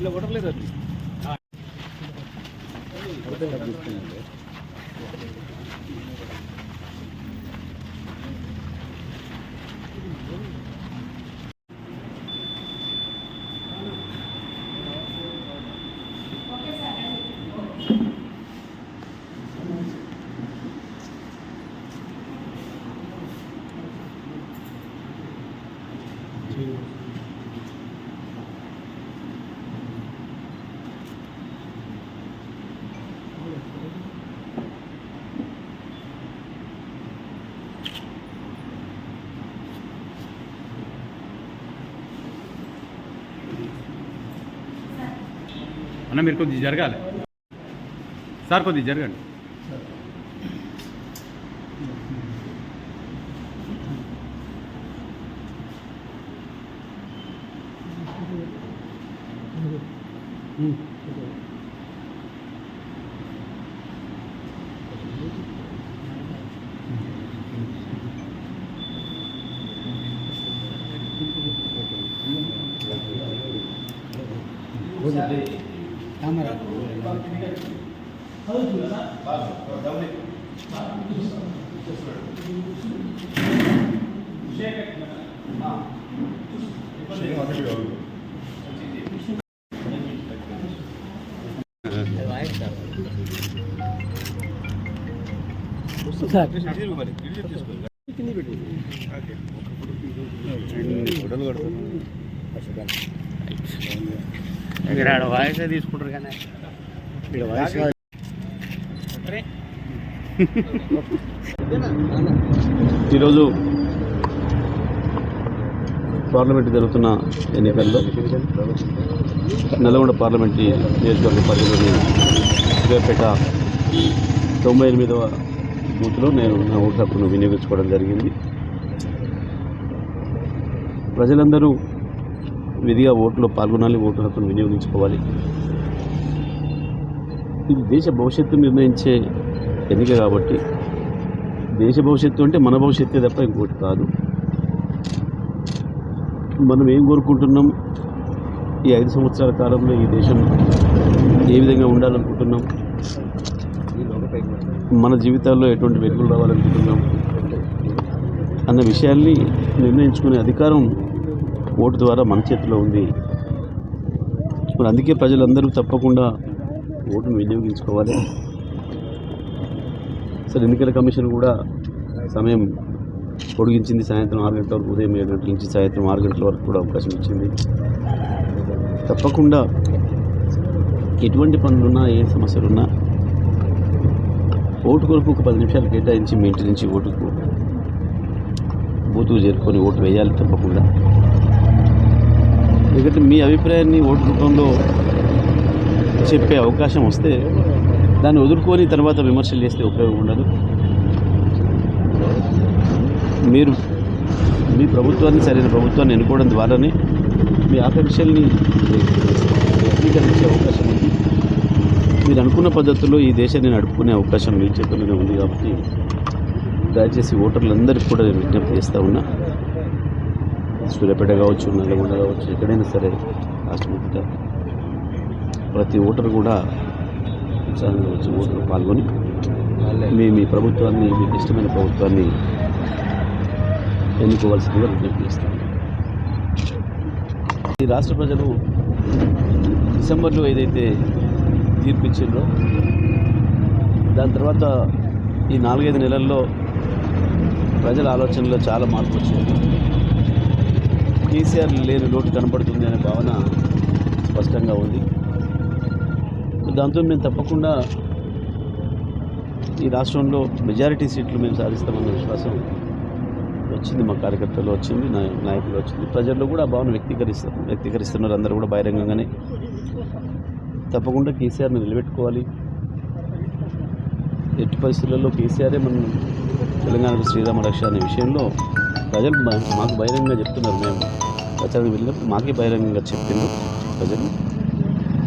ఇలా కొట్టలేదు అది. అన్న మీరు కొద్దిగా జరగాలి సార్ కొద్దిగా జరగండి cámara. సార్ ఆడ వాయిస్ తీసుకుంటారు కానీ ఇక్కడ వాయిస్ ఈరోజు పార్లమెంట్ జరుగుతున్న ఎన్నికల్లో నల్గొండ పార్లమెంటరీ నియోజకవర్గ పరిధిలోని సూర్యాపేట తొంభై ఎనిమిదవ బూత్లో నేను నా ఓటు హక్కును వినియోగించుకోవడం జరిగింది. ప్రజలందరూ విధిగా ఓటులో పాల్గొనాలి ఓటు హక్కును వినియోగించుకోవాలి. ఇది దేశ భవిష్యత్తు నిర్ణయించే ఎన్నిక కాబట్టి దేశ భవిష్యత్తు అంటే మన భవిష్యత్తే తప్ప ఇంకోటి కాదు. మనం ఏం కోరుకుంటున్నాం? ఈ ఐదు సంవత్సరాల కాలంలో ఈ దేశం ఏ విధంగా ఉండాలనుకుంటున్నాం? మన జీవితాల్లో ఎటువంటి వెలుగులు రావాలనుకుంటున్నాం? అన్న విషయాల్ని నిర్ణయించుకునే అధికారం ఓటు ద్వారా మన చేతిలో ఉంది. మరి అందుకే ప్రజలందరూ తప్పకుండా ఓటును వినియోగించుకోవాలి. అసలు ఎన్నికల కమిషన్ కూడా సమయం పొడిగించింది. సాయంత్రం ఆరు గంటల వరకు ఉదయం ఏడు గంటల నుంచి సాయంత్రం ఆరు గంటల వరకు కూడా అవకాశం ఇచ్చింది. తప్పకుండా ఎటువంటి పనులున్నా ఏ సమస్యలున్నా ఓటు కొరకు ఒక పది నిమిషాలు కేటాయించి మీ ఇంటి నుంచి ఓటుకు బూతుకు చేరుకొని ఓటు వేయాలి తప్పకుండా. ఎందుకంటే మీ అభిప్రాయాన్ని ఓటు రూపంలో చెప్పే అవకాశం వస్తే దాన్ని వదులుకొని తర్వాత విమర్శలు చేస్తే ఉపయోగం ఉండదు. మీరు మీ ప్రభుత్వాన్ని సరైన ప్రభుత్వాన్ని ఎన్నుకోవడం ద్వారానే మీ ఆకాంక్షల్ని వ్యక్తీకరించే అవకాశం ఉంది. మీరు అనుకున్న పద్ధతిలో ఈ దేశాన్ని నడుపుకునే అవకాశం మీ చేతుల్లోనే ఉంది కాబట్టి దయచేసి ఓటర్లందరికీ కూడా నేను విజ్ఞప్తి చేస్తూ ఉన్నా. సూర్యాపేట కావచ్చు నల్గొండ కావచ్చు ఎక్కడైనా సరే రాష్ట్రమంతటా ప్రతి ఓటరు కూడా ఉత్సాహంగా వచ్చి ఓటర్లు పాల్గొని మీ మీ ప్రభుత్వాన్ని మీకు ఇష్టమైన ప్రభుత్వాన్ని ఎన్నుకోవాల్సిందిగా విజ్ఞప్తి చేస్తాను ఈ రాష్ట్ర ప్రజలు డిసెంబర్లో ఏదైతే తీర్పిచ్చిండ్రో దాని తర్వాత ఈ నాలుగైదు నెలల్లో ప్రజల ఆలోచనలో చాలా మార్పు వచ్చింది కేసీఆర్ లేని లోటు కనబడుతుంది అనే భావన స్పష్టంగా ఉంది. దాంతో మేము తప్పకుండా ఈ రాష్ట్రంలో మెజారిటీ సీట్లు మేము సాధిస్తామన్న విశ్వాసం వచ్చింది మా కార్యకర్తలు వచ్చింది నా నాయకులు వచ్చింది. ప్రజల్లో కూడా ఆ భావన వ్యక్తీకరిస్తారు వ్యక్తీకరిస్తున్నారు. అందరూ కూడా బహిరంగంగానే. తప్పకుండా కేసీఆర్ని నిలబెట్టుకోవాలి. ఎట్టి పరిస్థితులలో కేసీఆరే మనం తెలంగాణకు శ్రీరామ రక్ష అనే విషయంలో ప్రజలు మా- మాకు బహిరంగంగా చెప్తున్నారు మేము. ప్రచారం వెళ్ళినప్పుడు మాకే బహిరంగంగా చెప్పిండ్రు. ప్రజలు